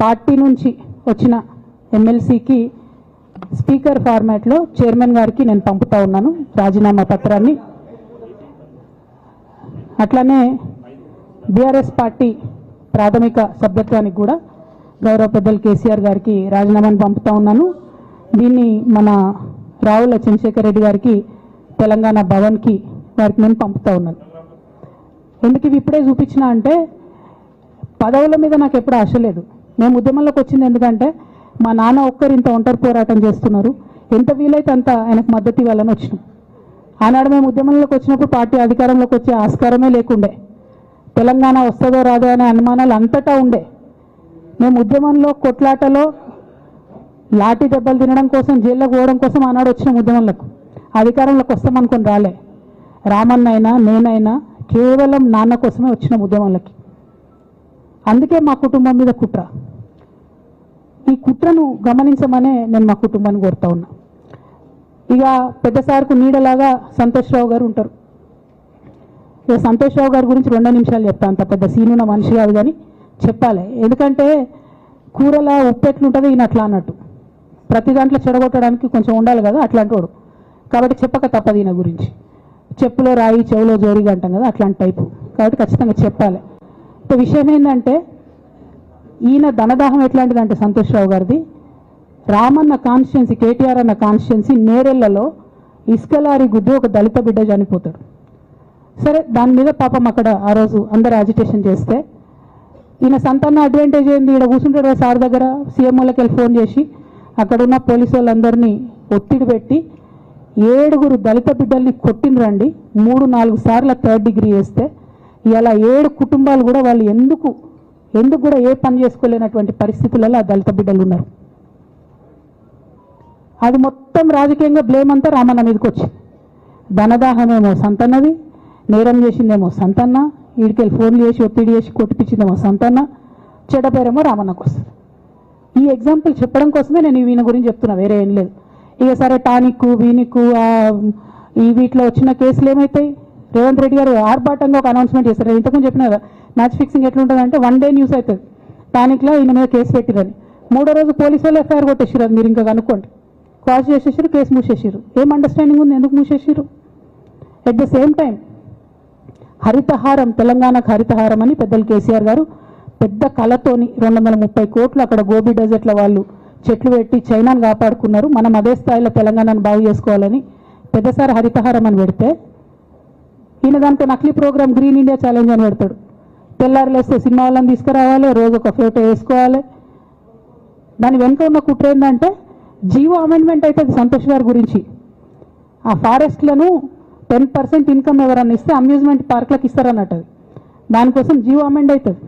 Party నుంచి వచ్చిన ఎమ్మెల్సీకి speaker ఫార్మాట్లో చైర్మన్ గారికి నేను పంపుతా ఉన్నాను రాజీనామా పత్రాన్ని. అట్లానే బీఆర్ఎస్ పార్టీ ప్రాథమిక సభ్యత్వానికి కూడా గౌరవ పెద్దలు కేసీఆర్ గారికి రాజీనామాను పంపుతా ఉన్నాను. దీన్ని మన రావుల చంద్రశేఖర్ రెడ్డి గారికి తెలంగాణ భవన్కి వారికి నేను పంపుతా ఉన్నాను. ఎందుకు ఇవి ఇప్పుడే చూపించిన అంటే పదవుల మీద నాకు ఎప్పుడు ఆశ లేదు. మేము ఉద్యమంలోకి వచ్చింది ఎందుకంటే మా నాన్న ఒక్కరు ఇంత ఒంటరి పోరాటం చేస్తున్నారు. ఎంత వీలైతే అంత ఆయనకు మద్దతు ఇవ్వాలని వచ్చినాం. ఆనాడు మేము ఉద్యమంలోకి వచ్చినప్పుడు పార్టీ అధికారంలోకి వచ్చే ఆస్కారమే లేకుండే. తెలంగాణ వస్తుందో రాదో అనే అనుమానాలు అంతటా ఉండే. మేము ఉద్యమంలో కొట్లాటలో లాఠీ దెబ్బలు తినడం కోసం జైల్లోకి పోవడం కోసం ఆనాడు వచ్చిన ఉద్యమంలకు. అధికారంలోకి వస్తామనుకుని రాలే. రామన్నైనా నేనైనా కేవలం నాన్న కోసమే వచ్చిన ఉద్యమాలకి. అందుకే మా కుటుంబం మీద కుట్ర. ఈ కుట్రను గమనించమనే నేను మా కుటుంబాన్ని కోరుతా ఉన్నా. ఇక పెద్ద సార్కు నీడలాగా సంతోష్రావు గారు ఉంటారు. ఇక సంతోష్ రావు గారి గురించి రెండో నిమిషాలు చెప్తాను అంత పెద్ద సీనున్న మనిషి కాదు కానీ చెప్పాలి. ఎందుకంటే కూరల ఉప్పెట్లుంటుంది ఈయన అట్లా అన్నట్టు. ప్రతి దాంట్లో చెడగొట్టడానికి కొంచెం ఉండాలి కదా అట్లాంటి వాడు. కాబట్టి చెప్పక తప్పదు ఈయన గురించి. చెప్పులో రాయి చెవులో జోరిగా అంటాం కదా అట్లాంటి టైపు. కాబట్టి ఖచ్చితంగా చెప్పాలి. ఇక విషయం ఏంటంటే ఈయన ధనదాహం ఎట్లాంటిదంటే సంతోష్ రావు గారిది రామన్న కాన్స్టిట్యున్సీ కేటీఆర్ అన్న కాన్స్టిట్యున్సీ నేరెళ్ళలో ఇసుకలారి గుద్ది ఒక దళిత బిడ్డ చనిపోతాడు. సరే దాని మీద పాపం అక్కడ ఆ రోజు అందరు యాజిటేషన్ చేస్తే ఈయన సంతాన అడ్వాంటేజ్ ఏంది? ఇక్కడ కూర్చుంటాడు సార్ దగ్గర సీఎంఓలకి వెళ్ళి ఫోన్ చేసి అక్కడున్న పోలీసు వాళ్ళందరినీ ఒత్తిడి పెట్టి ఏడుగురు దళిత బిడ్డల్ని కొట్టినరండి మూడు నాలుగు సార్లు థర్డ్ డిగ్రీ వేస్తే ఇలా ఏడు కుటుంబాలు కూడా వాళ్ళు ఎందుకు ఎందుకు కూడా ఏ పని చేసుకోలేనటువంటి పరిస్థితులలో దళిత బిడ్డలు ఉన్నారు. అది మొత్తం రాజకీయంగా బ్లేమ్ అంతా రామన్న మీదకి వచ్చింది ధనదాహమేమో సంతన్నది నేరం చేసిందేమో సంతన్న వీడికెళ్ళి ఫోన్లు చేసి ఒత్తిడి చేసి కొట్టిపించిందేమో సంతన్న చెడపేరేమో రామన్నకు వస్తుంది. ఈ ఎగ్జాంపుల్ చెప్పడం కోసమే నేను వీని గురించి చెప్తున్నా వేరే ఏం లేదు. ఇక సరే టానిక్ వీనిక్ ఈ వీటిలో వచ్చిన కేసులు ఏమవుతాయి రేవంత్ రెడ్డి గారు ఆర్భాటంగా ఒక అనౌన్స్మెంట్ చేశారు. ఇంతకుముందు చెప్పిన కదా మ్యాచ్ ఫిక్సింగ్ ఎట్లుంటుంది అంటే వన్ డే న్యూస్ అవుతుంది టానిక్లో ఈయన మీద కేసు పెట్టిరని మూడో రోజు పోలీసు వాళ్ళు ఎఫ్ఐఆర్ కొట్టేసారు అది మీరు ఇంకా కనుక్కోండి. క్రాస్ చేసేసారు కేసు మూసేసారు ఏం అండర్స్టాండింగ్ ఉంది? ఎందుకు మూసేసారు at the same time Harithaharam తెలంగాణకు హరితహారం అని పెద్దలు కేసీఆర్ గారు పెద్ద కళతోని రెండు వందల ముప్పై కోట్లు అక్కడ గోబీ డెజర్ట్ల వాళ్ళు చెట్లు పెట్టి చైనాను కాపాడుకున్నారు. మనం అదే స్థాయిలో తెలంగాణను బాగు చేసుకోవాలని పెద్దసారి హరితహారం అని పెడితే ఈయన దాంట్లో నకిలీ ప్రోగ్రామ్ గ్రీన్ ఇండియా ఛాలెంజ్ అని పెడతాడు. తెల్లారులేస్తే సినిమా వాళ్ళని తీసుకురావాలి రోజు ఒక ఫోటో వేసుకోవాలి. దాని వెనుక ఉన్న కుట్ర ఏంటంటే జీవో అమెండ్మెంట్ అవుతుంది సంతోష్ గారి గురించి. ఆ ఫారెస్ట్లను టెన్ పర్సెంట్ ఇన్కమ్ ఎవరన్నా ఇస్తే అమ్యూజ్మెంట్ పార్క్లకు ఇస్తారన్నట్టు దానికోసం జీవో అమెండ్ అవుతుంది.